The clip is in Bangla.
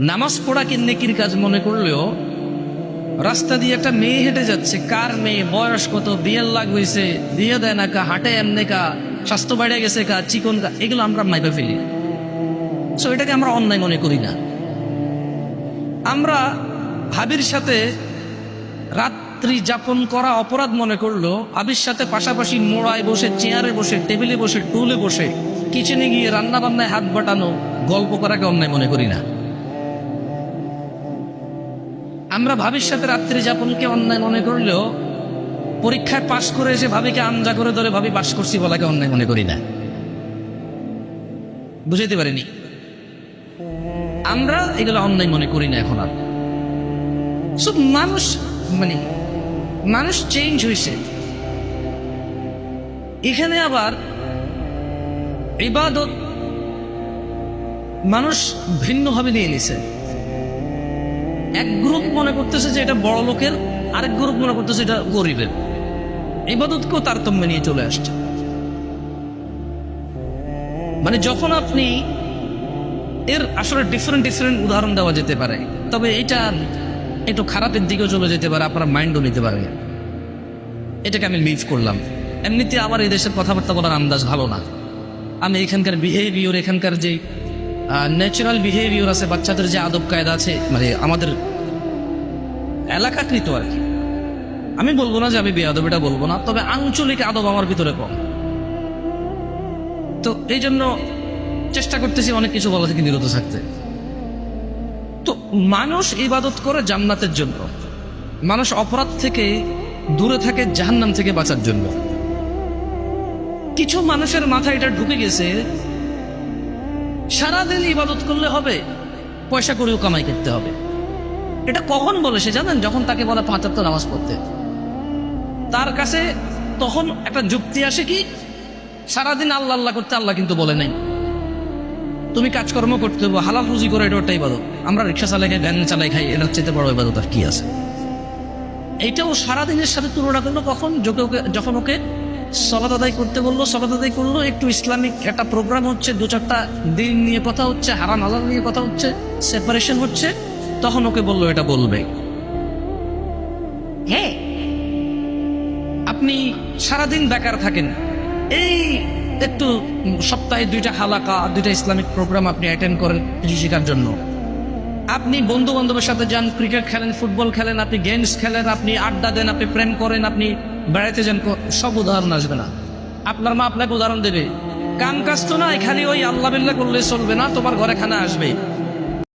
নামাজ পড়াকে নেকির কাজ মনে করলেও রাস্তা দিয়ে একটা মেয়ে হেঁটে যাচ্ছে। কার মেয়ে? বয়স কত? বিয়ের লাগ হয়েছে বিয়ে দেয় না কা? হাঁটে এমনি কা? স্বাস্থ্য বেড়ে গেছে কা? চিকন কা? এগুলো আমরা মাইপে ফেলি। সো এটাকে আমরা অন্যায় মনে করি না। আমরা ভাবির সাথে রাত্রি যাপন করা অপরাধ মনে করল ভাবির সাথে পাশাপাশি মোড়ায় বসে, চেয়ারে বসে, টেবিলে বসে, টুলে বসে, কিচেনে গিয়ে রান্না বান্নায় হাত বাটানো, গল্প করাকে অন্যায় মনে করি না। আমরা ভাবির সাথে রাত্রি যাপনকে অন্যায় মনে করলেও পরীক্ষায় পাশ করে এসে ভাবিকে আমজা করে ধরে ভাবি পাশ করছি বলাকে অন্যায় মনে করি না। বুঝাইতে পারিনি? আমরা এগুলো অন্যায় মনে করি না এখন আর। সব মানুষ মানে মানুষ চেঞ্জ হয়েছে। এখানে আবার ইবাদত মানুষ ভিন্নভাবে নিয়ে নিছে। এক গ্রুপ মনে করতেছে যে এটা বড় লোকের, আরেক গ্রুপ মনে করতেছে এটা গরিবের। ইবাদতকেও তারতম্য নিয়ে চলে আসছে। মানে যখন আপনি এর আসলে ডিফারেন্ট ডিফারেন্ট উদাহরণ দেওয়া যেতে পারে, তবে এটা একটু খারাপের দিকেও চলে যেতে পারে, আপনার মাইন্ডও নিতে পারে। এটাকে আমি লিভ করলাম। এমনিতে আমার এই দেশের কথাবার্তা বলার আন্দাজ ভালো না। আমি এখানকার বিহেভিওর এখানকার যে ন্যাচারাল বিহেভিওর আছে, বাচ্চাদের যে আদব কায়দা আছে মানে আমাদের এলাকাকৃত আর কি। আমি বলব না যে আমি বেয়াদব এটা বলব না, তবে আঞ্চলিক আদব আমার ভিতরে কম। তো এই জন্য চেষ্টা করতেছি অনেক কিছু বলা থেকে বিরত থাকতে। তো মানুষ ইবাদত করে জান্নাতের জন্য। মানুষ অপরাধ থেকে দূরে থাকে, জাহান্নাম থেকে বাঁচার জন্য। কিছু মানুষের মাথায় এটা ঢুকে গেছে সারাদিন ইবাদত করলে হবে, পয়সা করেও কামাই করতে হবে। এটা কখন বলে সে জানেন? যখন তাকে বলে পাঁচাত্তর নামাজ পড়তে। তার কাছে তখন একটা যুক্তি আসে কি, সারাদিন আল্লাহ আল্লাহ করতে আল্লাহ কিন্তু বলে নাই। তুমি কাজকর্ম করতে হবে, হালাল রুজি করে এটা ওটাই ইবাদত। আমরা রিক্সা চালাই খাই ভ্যান চালাই খাই, এটার চাইতে বড় ইবাদত আর কি আছে? এইটাও সারাদিনের সাথে তুলনা করল কখন? যখন ওকে সলাত আদায় করতে বলল সলাত আদায় করল, একটু ইসলামিক একটা প্রোগ্রাম হচ্ছে, দু চারটা দিন নিয়ে কথা হচ্ছে, হারাম হালাল নিয়ে কথা হচ্ছে সেপারেশন হচ্ছে, তখন ওকে বলল, এটা বলবে। হ্যাঁ আপনি সারাদিন বেকার থাকেন। এই একটু সপ্তাহে দুইটা হালাকা, দুইটা ইসলামিক প্রোগ্রাম আপনি অ্যাটেন্ড করেন কৃষি শেখার জন্য। আপনি বন্ধু বান্ধবের সাথে যান ক্রিকেট খেলেন ফুটবল খেলেন, আপনি গেমস খেলেন, আপনি আড্ডা দেন, আপনি প্রেম করেন, আপনি বেড়াইতে যান সব উদাহরণ আসবে না। আপনার মা আপনাকে উদাহরণ দেবে, কাম কাজ তো না খালি ওই আল্লাহ করলে চলবে না, তোমার ঘরে খানা আসবে।